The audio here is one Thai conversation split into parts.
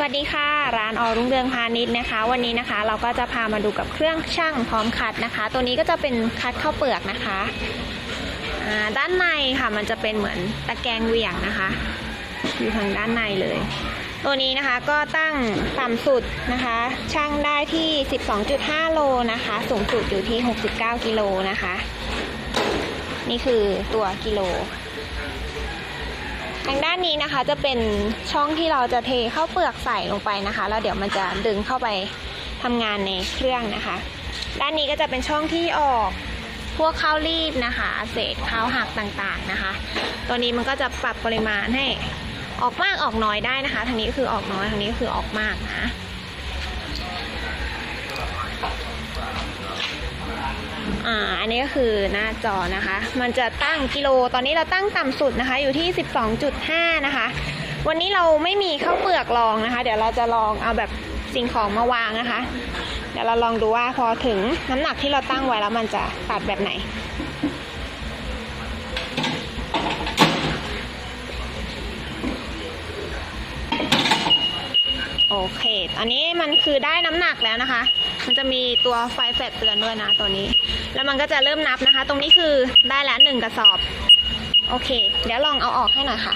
สวัสดีค่ะ ร้านออรุ่งเรืองพาณิชย์นะคะ วันนี้นะคะเราก็จะพามาดูกับเครื่องช่างพร้อมคัดนะคะ ตัวนี้ก็จะเป็นคัดข้าวเปลือกนะคะด้านในค่ะมันจะเป็นเหมือนตะแกรงเหวี่ยงนะคะ อยู่ทางด้านในเลย ตัวนี้นะคะก็ตั้งต่ำสุดนะคะ ช่างได้ที่ 12.5 โลนะคะ สูงสุดอยู่ที่ 69 กิโลนะคะ นี่คือตัวกิโล ทางด้านนี้นะคะจะเป็นช่องที่เราจะเทข้าวเปลือกใส่ลงไปนะคะ แล้วเดี๋ยวมันจะดึงเข้าไปทำงานในเครื่องนะคะ ด้านนี้ก็จะเป็นช่องที่ออกพวกข้าวรีบนะคะ เศษข้าวหักต่างๆนะคะ ตัวนี้มันก็จะปรับปริมาณให้ออกมากออกน้อยได้นะคะทางนี้คือออกน้อยทางนี้คือออกมากนะ อ่าอันนี้ก็คือหน้าจอนะคะ มันจะตั้งกิโล ตอนนี้เราตั้งต่ำสุดนะคะ อยู่ที่ 12.5 นะคะ วันนี้เราไม่มีข้าวเปลือกลองนะคะ เดี๋ยวเราจะลองเอาแบบสิ่งของมาวางนะคะ เดี๋ยวเราลองดูว่าพอถึงน้ำหนักที่เราตั้งไว้แล้วมันจะตัดแบบไหนโอเคอันนี้มันคือได้น้ำหนักแล้วนะคะมันจะมีตัวไฟแฟลชเตือนด้วยนะตัวนี้ แล้วมันก็จะเริ่มนับนะคะ ตรงนี้คือได้แล้วหนึ่งกระสอบ โอเค เดี๋ยวลองเอาออกให้หน่อยค่ะ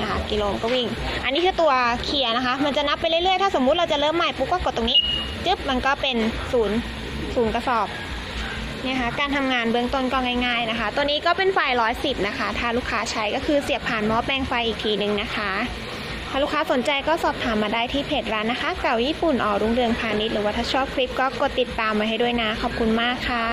นะคะกิโลก็วิ่ง อันนี้คือตัวเคลียร์นะคะ มันจะนับไปเรื่อยๆ ถ้าสมมุติเราจะเริ่มใหม่ปุ๊บก็กดตรงนี้ จึ๊บ มันก็เป็นศูนย์ศูนย์กระสอบเนี่ยค่ะการทำงานเบื้องต้นก็ง่าย ๆนะคะ ตัวนี้ก็เป็นไฟร้อยสิบนะคะ ถ้าลูกค้าใช้ก็คือเสียบผ่านหม้อแปลงไฟอีกทีหนึ่งนะคะ ถ้าลูกค้าสนใจก็สอบถามมาได้ที่เพจร้านนะคะ เก่าญี่ปุ่นออรุ่งเรืองพาณิชย์หรือว่าถ้าชอบคลิปก็กดติดตามมาให้ด้วยนะ ขอบคุณมากค่ะ